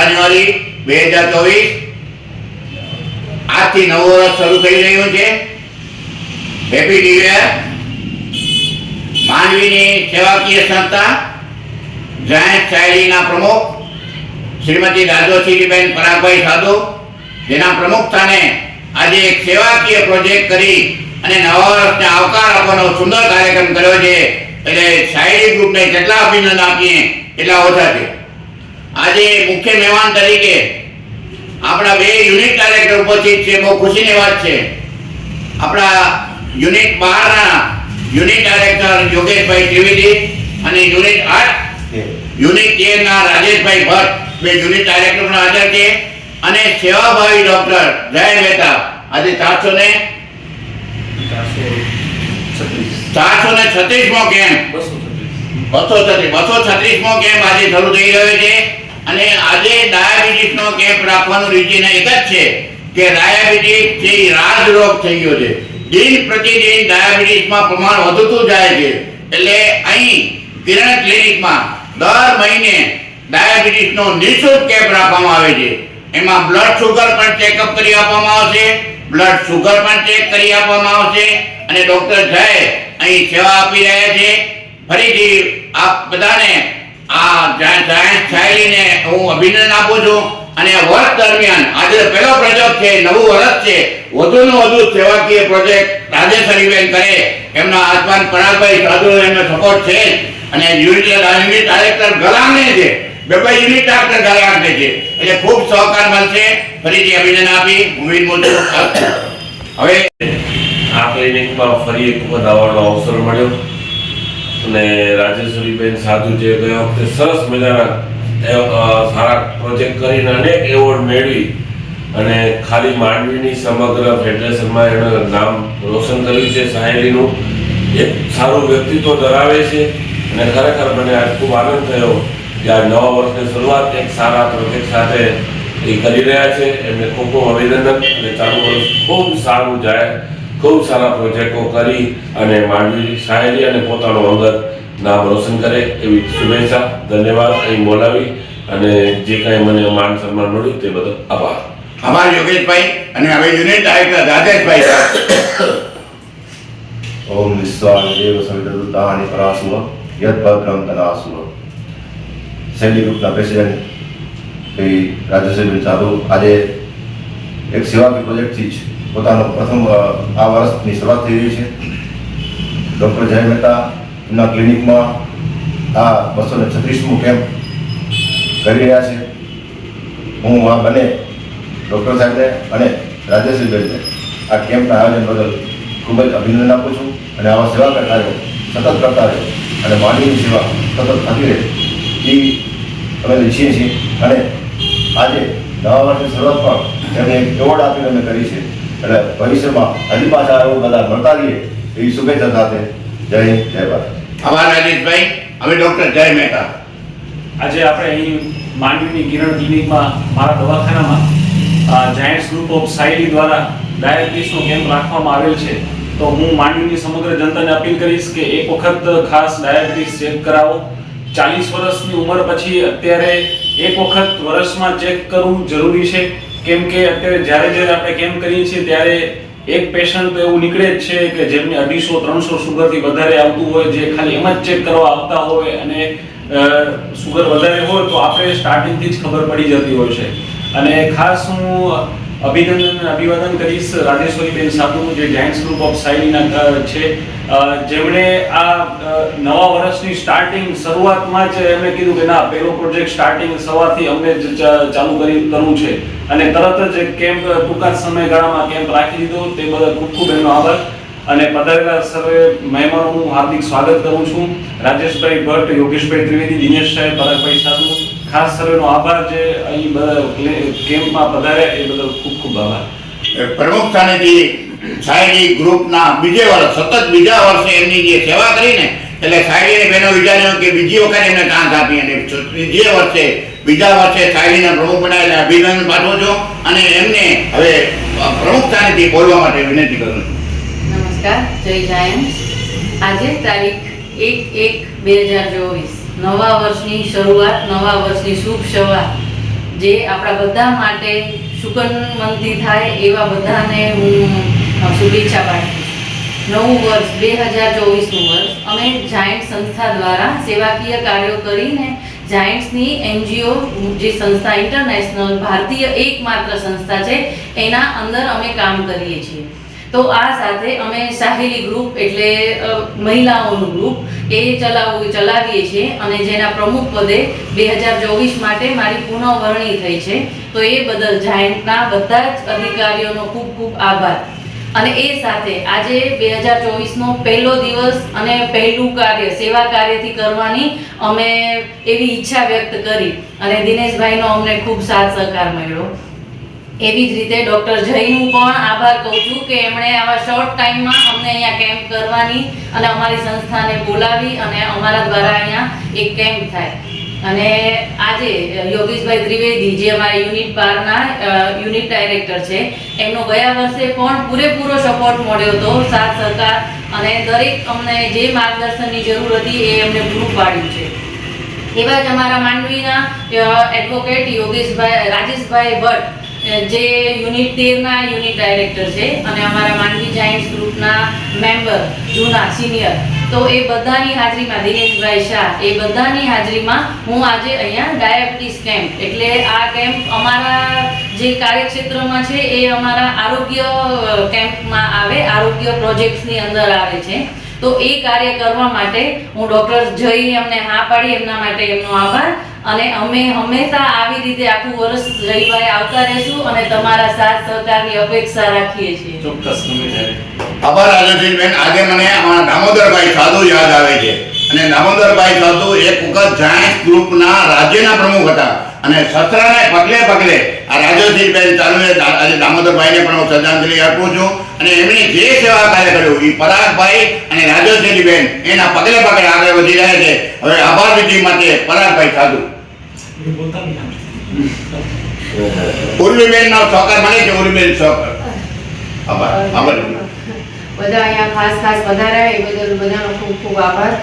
જાન્યુઆરી બે હજાર ચોવીસ. આજથી નવો વર્ષ શરૂ થઈ રહ્યો છે. હેપી ન્યુ યર માંડવીની સેવાકીય સંસ્થા જાયન્ટ શાયરીના પ્રમુખ, શ્રીમતી રાજોશીબેન પરાગભાઈ સાધુ, જેના પ્રમુખ સ્થાને આજે એક સેવાકીય પ્રોજેક્ટ કરી અને નવા વર્ષને આવકાર આપવાનો સુંદર કાર્યક્રમ કર્યો છે. એટલે શાયરી ગ્રુપને જેટલા અભિનંદન આપીએ, એટલા ઓછા છે. આજે મુખ્ય મહેમાન તરીકે આપણા બે યુનિટ ડાયરેક્ટર ઉપસ્થિત છે બહુ ખુશીની વાત છે. આપણા યુનિટ બહારના યુનિટ ડાયરેક્ટર યોગેશભાઈ ત્રિવેદી અને યુનિટ આઠ યુનિટ તેર રાજેશભાઈ ભટ્ટ બે યુનિટ ડાયરેક્ટર પણ હાજર છે. અને સેવાભાવી ડોક્ટર જય મહેતા આજે ચારસો ને ચારસો ને છત્રીસમો કેમ્પ. બસો છત્રીસ બસો છત્રીસમો કેમ્પ આજે શરૂ થઈ રહ્યો છે. અને આજે ડાયાબિટીસનો કેમ્પ રાખવાનું રીઝન એક જ છે કે ડાયાબિટીસ જે રાજરોગ થઈ ગયો છે. દિન પ્રતિદિન ડાયાબિટીસમાં પ્રમાણ વધતું જાય છે. એટલે અહીં કિરણ ક્લિનિકમાં દર મહિને ડાયાબિટીસનો નિઃશુલ્ક કેમ્પ રાખવામાં આવે છે. એમાં બ્લડ શુગર પણ ચેકઅપ કરી આપવામાં આવશે. બ્લડ શુગર પણ ચેક કરી આપવામાં આવશે. અને ડોક્ટર જય અહીં સેવા આપી રહ્યા છે. ફરીથી આપ બધાને આ શાયરીને હું અભિનંદન આપું છું. અને વર્ષ દરમિયાન આજે પહેલો પ્રોજેક્ટ છે, નવું વર્ષ છે. વધુને વધુ સેવાકીય પ્રોજેક્ટ રાજેશ્વરીબેન કરે. એમના આસમાન પરાગભાઈ સાધુ એમનો સપોર્ટ છે. અને યુનિટ યુનિટ ડાયરેક્ટર ગલાંગને છે. બે બે યુનિટ ડાયરેક્ટર ગલાંગને છે. એટલે ખૂબ સહકાર મળશે. ફરીથી અભિનંદન આપી. હું વિનમું હવે આ ક્લિનિકમાં ફરી એક વખત આવવાનો અવસર મળ્યો. અને રાજેશ્વરીબેન સાધુ જે ગયા વખતે સરસ મજાના સારા પ્રોજેક્ટ કરીને અનેક એવોર્ડ મેળવી અને ખાલી માંડવીની સમગ્ર ફેડરેશનમાં એનું નામ રોશન કર્યું છે સાહેલીનું. એક સારું વ્યક્તિત્વ ધરાવે છે અને ખરેખર મને આજ ખૂબ આનંદ થયો કે આ નવા વર્ષની શરૂઆત એક સારા પ્રોજેક્ટ સાથે એ કરી રહ્યા છે. એમને ખૂબ ખૂબ અભિનંદન અને ચાલુ વર્ષ ખૂબ સારું જાય. ખૂબ સારા પ્રોજેક્ટો કરી અને માંડવી શાયરી અને પોતાનું અંગત નામ રોશન કરે એવી શુભેચ્છા ધન્યવાદ અહીં બોલાવી અને જે કાંઈ મને માન સન્માન મળ્યું તે બદલ આભાર. આભાર યોગેશભાઈ અને હવે યુનિટ ડાયરેક્ટર રાજેશભાઈ ઓમ નિસ્વાદેવ સવિતરુદ્ધાની પરાસુવ યદભદ્રમ તદાસુવ શૈલી ગ્રુપના પ્રેસિડેન્ટ શ્રી રાજેશ્વરી સાધુ આજે એક સેવાકી પ્રોજેક્ટથી જ પોતાનો પ્રથમ આ વર્ષની શરૂઆત થઈ રહી છે. ડૉક્ટર જય મહેતા એમના ક્લિનિકમાં આ બસો ને છત્રીસમું કેમ્પ કરી રહ્યા છે. હું, આ બંને ડૉક્ટર સાહેબને અને રાજેશભાઈને આ કેમ્પના આયોજન બદલ ખૂબ જ અભિનંદન આપું છું અને આવા સેવા કરતા કાર્યો સતત કરતા રહે અને માનવીની સેવા સતત થતી રહે એ અમે ઈચ્છીએ છીએ. અને આજે નવા વર્ષની શરૂઆત પણ એમને એક એવોર્ડ આપીને અમે કરી છે. એટલે ભવિષ્યમાં હજી પાછા એવું બધા મળતા રહીએ. એવી શુભેચ્છા સાથે જય હિન્દ જય ભારત. અમારા રાજેશભાઈ. હવે ડોક્ટર જય મહેતા. આજે આપણે અહીં માંડવીની કિરણ ક્લિનિકમાં મારા દવાખાનામાં જાયન્ટ્સ ગ્રુપ ઓફ સાયલી દ્વારા ડાયાબિટીસનો કેમ્પ રાખવામાં આવેલ છે. તો હું માંડવીની સમગ્ર જનતાને અપીલ કરીશ કે એક વખત ખાસ ડાયાબિટીસ ચેક કરાવો. ચાલીસ વર્ષની ઉંમર પછી અત્યારે એક વખત વર્ષમાં ચેક કરવું જરૂરી છે. કેમ કે અત્યારે જ્યારે જ્યારે આપણે કેમ્પ કરીએ છીએ, ત્યારે એક પેશન્ટ તો એવું નીકળે જ છે કે જેમને અઢીસો, ત્રણસો સુગરથી વધારે આવતું હોય, જે ખાલી એમ જ ચેક કરવા આવતા હોય અને સુગર વધારે હોય, તો આપણે સ્ટાર્ટિંગથી જ ખબર પડી જતી હોય છે. અને ખાસ હું અભિનંદન અભિવાદન કરીશ રાજેશ્વરીબેન સાબુનું જે જાયન્ટ્સ ગ્રુપ ઓફ અ, છે. જેમણે આ નવા વર્ષની સ્ટાર્ટિંગ શરૂઆતમાં જ એમણે કીધું કે ના પહેલો પ્રોજેક્ટ સ્ટાર્ટિંગ સવારથી અમને ચાલુ કરી કરવું છે. અને તરત જ કેમ્પ ટૂંકા સમયગાળામાં કેમ્પ રાખી દીધો. તે બદલ ખૂબ ખૂબ એમનો આભાર. અને પધારેલા સર્વે મહેમાનોનું હાર્દિક સ્વાગત કરું છું. રાજેશભાઈ ભટ્ટ યોગેશભાઈ ત્રિવેદી દિનેશ સાહેબ પરાગભાઈ સાધુ ખાસ સર્વેનો આભાર જે અહીં બધા કેમ્પમાં પધાર્યા એ બદલ ખૂબ ખૂબ આભાર. પ્રમુખ સ્થાનેથી શાયરી ગ્રુપના બીજે વર્ષ સતત બીજા વર્ષે એમની જે સેવા કરીને એટલે શાયરીને બહેનો વિચાર્યું કે બીજી વખત એમને ચાન્સ આપી અને ત્રીજે વર્ષે બીજા વર્ષે શાયરીના પ્રમુખ બનાવેલા અભિનંદન પાઠવું છું અને એમને હવે પ્રમુખ સ્થાનેથી બોલવા માટે વિનંતી કરું છું. નમસ્કાર જય જાયન આજે તારીખ એક એક બે હજાર ચોવીસ. નવા વર્ષની શરૂઆત, નવા વર્ષની શુભ સવા જે આપણા બધા માટે શુકનમંતી થાય એવા બધાને હું શુભેચ્છા પાઠવું નવું વર્ષ બે હજાર ચોવીસનું વર્ષ. અમે જાયન્ટ સંસ્થા દ્વારા સેવાકીય કાર્યો કરીને જાયન્ટ્સની એનજીઓ, જે સંસ્થા ઇન્ટરનેશનલ, ભારતીય એકમાત્ર સંસ્થા છે, એના અંદર અમે કામ કરીએ છીએ. તો આ સાથે અમે સાહેલી ગ્રુપ એટલે મહિલાઓનું ગ્રુપ એ ચલાવું, ચલાવીએ છીએ અને જેના પ્રમુખ પદે બે હજાર ચોવીસ માટે મારી પુનઃવરણી થઈ છે. તો એ બદલ જાયન્ટના બધા જ અધિકારીઓનો ખૂબ ખૂબ આભાર. અને એ સાથે આજે બે હજાર ચોવીસનો પહેલો દિવસ અને પહેલું કાર્ય, સેવા કાર્યથી કરવાની અમે એવી ઈચ્છા વ્યક્ત કરી. અને દિનેશભાઈનો અમને ખૂબ સાથ સહકાર મળ્યો. એવી જ રીતે ડૉક્ટર જયનું પણ આભાર કહું છું કે એમણે આવા શોર્ટ ટાઈમમાં અમને અહીંયા કેમ્પ કરવાની અને અમારી સંસ્થાને બોલાવી અને અમારા દ્વારા અહીંયા એક કેમ્પ થાય. અને આજે યોગેશભાઈ ત્રિવેદી જે અમારા યુનિટ બારના યુનિટ ડાયરેક્ટર છે, એમનો ગયા વર્ષે પણ પૂરેપૂરો સપોર્ટ મળ્યો હતો, સાથ, સહકાર અને દરેક અમને જે માર્ગદર્શનની જરૂર હતી એ એમને પૂરું પાડ્યું છે. એવા જ અમારા માંડવીના એડવોકેટ યોગેશભાઈ, રાજેશભાઈ ભટ્ટ જે યુનિટ તેરના યુનિટ ડાયરેક્ટર છે અને અમારા માંડવી જાયન્ટ્સ ગ્રુપના મેમ્બર, જૂના, સિનિયર, તો એ બધાની હાજરીમાં, દિનેશભાઈ શાહ, એ બધાની હાજરીમાં હું આજે અહીંયા ડાયાબિટીસ કેમ્પ, એટલે આ કેમ્પ અમારા જે કાર્યક્ષેત્રમાં છે એ અમારા આરોગ્ય કેમ્પમાં આવે, આરોગ્ય પ્રોજેક્ટ્સની અંદર આવે છે. તો એ કાર્ય કરવા માટે હું ડૉક્ટર જઈ એમને હા પાડી, એમના માટે એમનો આભાર. અને અમે હંમેશા આવી રીતે આખું વર્ષ રવિવારે આવતા રહેશું અને તમારા સાથ સહકારની અપેક્ષા રાખીએ છીએ. ચોક્કસ આભાર રાજનશીલબેન આજે મને અમારા દામોદરભાઈ સાધુ યાદ આવે છે. અને દામોદરભાઈ સાધુ એક વખત જાયન્ટ ગ્રુપના રાજ્યના પ્રમુખ હતા. અને સત્રને પગલે પગલે આ રાજનશીલબેન ચાલુએ આજે દામોદરભાઈને પણ હું શ્રદ્ધાંજલિ અર્પું છું. અને એમણે જે સેવા કાર્ય કર્યું એ પરાગભાઈ અને રાજનશીલબેન એના પગલે પગલે આગળ વધી રહ્યા છે. હવે આભાર વિધિ માટે પરાગભાઈ સાધુ. ઉર્મીબેનનો સહકાર મળે છે ઉર્મીબેન સહકાર? આભાર. આભાર. બધા અહીંયા ખાસ ખાસ વધાર્યા એ બદલ બધાનો ખૂબ ખૂબ આભાર.